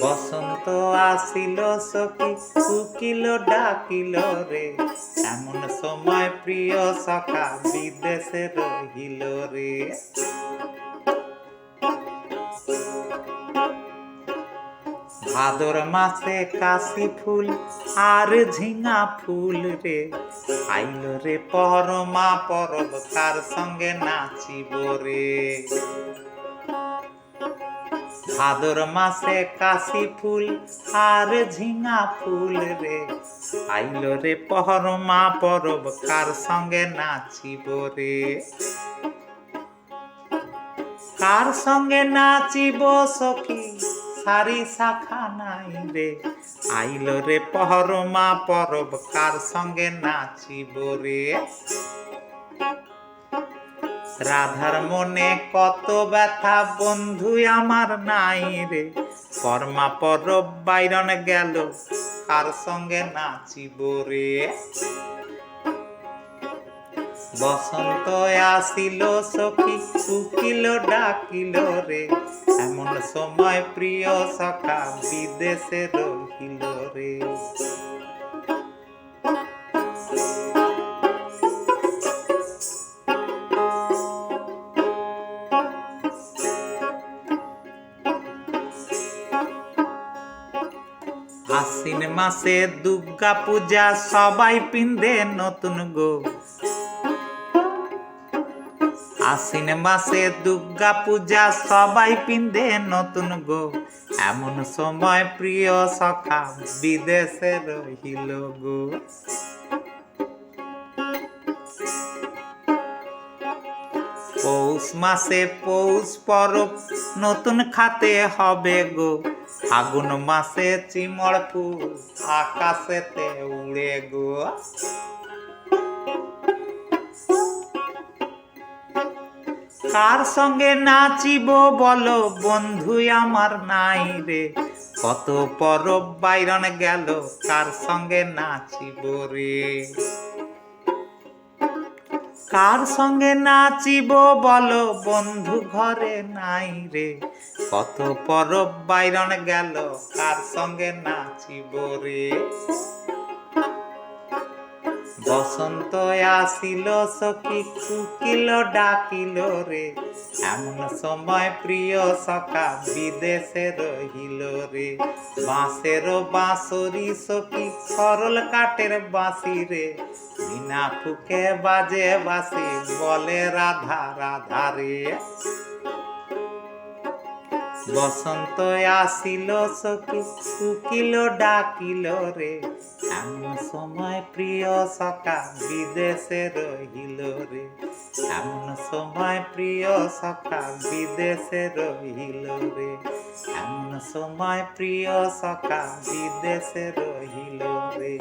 বসন্ত আসিল, সখী উকিল ডাকিল রে। এমন সময় প্রিয় সখা বিদেশে রহিল রে। ভাদর মাসে কাশি ফুল আর ঝিঙা ফুল রে। আইল রে পরমা পরব, তার সঙ্গে নাচিব রে। ভাদর মাসে কাশি ফুল আর ঝিঙা ফুল রে। আইল রে পহরমা পরব, কার সঙ্গে নাচিব রে? কার সঙ্গে নাচিব সখী? সারি শাখা নাই রে। আইল রে পহরমা পরব, কার সঙ্গে নাচিব রে? রাধার মনে কত ব্যথা বন্ধু আমার নাই রে। পরমা পরব বাইরন গেল, কার সঙ্গে নাচিব রে? বসন্ত আসিল, সখী উকিল ডাকিল রে। এমন সময় প্রিয় সখা বিদেশে রহিল রে। আশ্বিন মাসে দুর্গা পূজা সবাই পিন্দে নতুন গো। আশ্বিন মাসে দুর্গা পূজা সবাই পিন্দে নতুন গো। এমন সময় প্রিয় সখা বিদেশে রহিল গো। পৌষ মাসে পৌষ পরব নতুন খাতে হবে গো। ফাগুন মাসে চিমড় ফুল, আকাশেতে উড়ে গো। কার সঙ্গে নাচিব বলো বন্ধু আমার নাই রে। কত পরব বাইরন গেল, কার সঙ্গে নাচিব রে? কার সঙ্গে নাচিব বলো? বন্ধু ঘরে নাই রে। কত পরব বাইরন গেল, কার সঙ্গে নাচিব রে? বসন্ত আসিল, সখী কুকিল ডাকিল রে। এমন সময় প্রিয় সখা বিদেশে রহিল রে। বাঁশের বাঁশরি সখী সরল কাঠের বাঁশি রে। বিনা ফুকে বাজে বাঁশি বলে রাধা রাধা রে। বসন্ত আসিল, সখী কুকিল ডাকিল রে। এমন সময় প্রিয় সখা বিদেশে রহিল রে। এমন সময় প্রিয় সখা বিদেশে রহিল রে। এমন সময় প্রিয় সখা বিদেশে রহিল রে।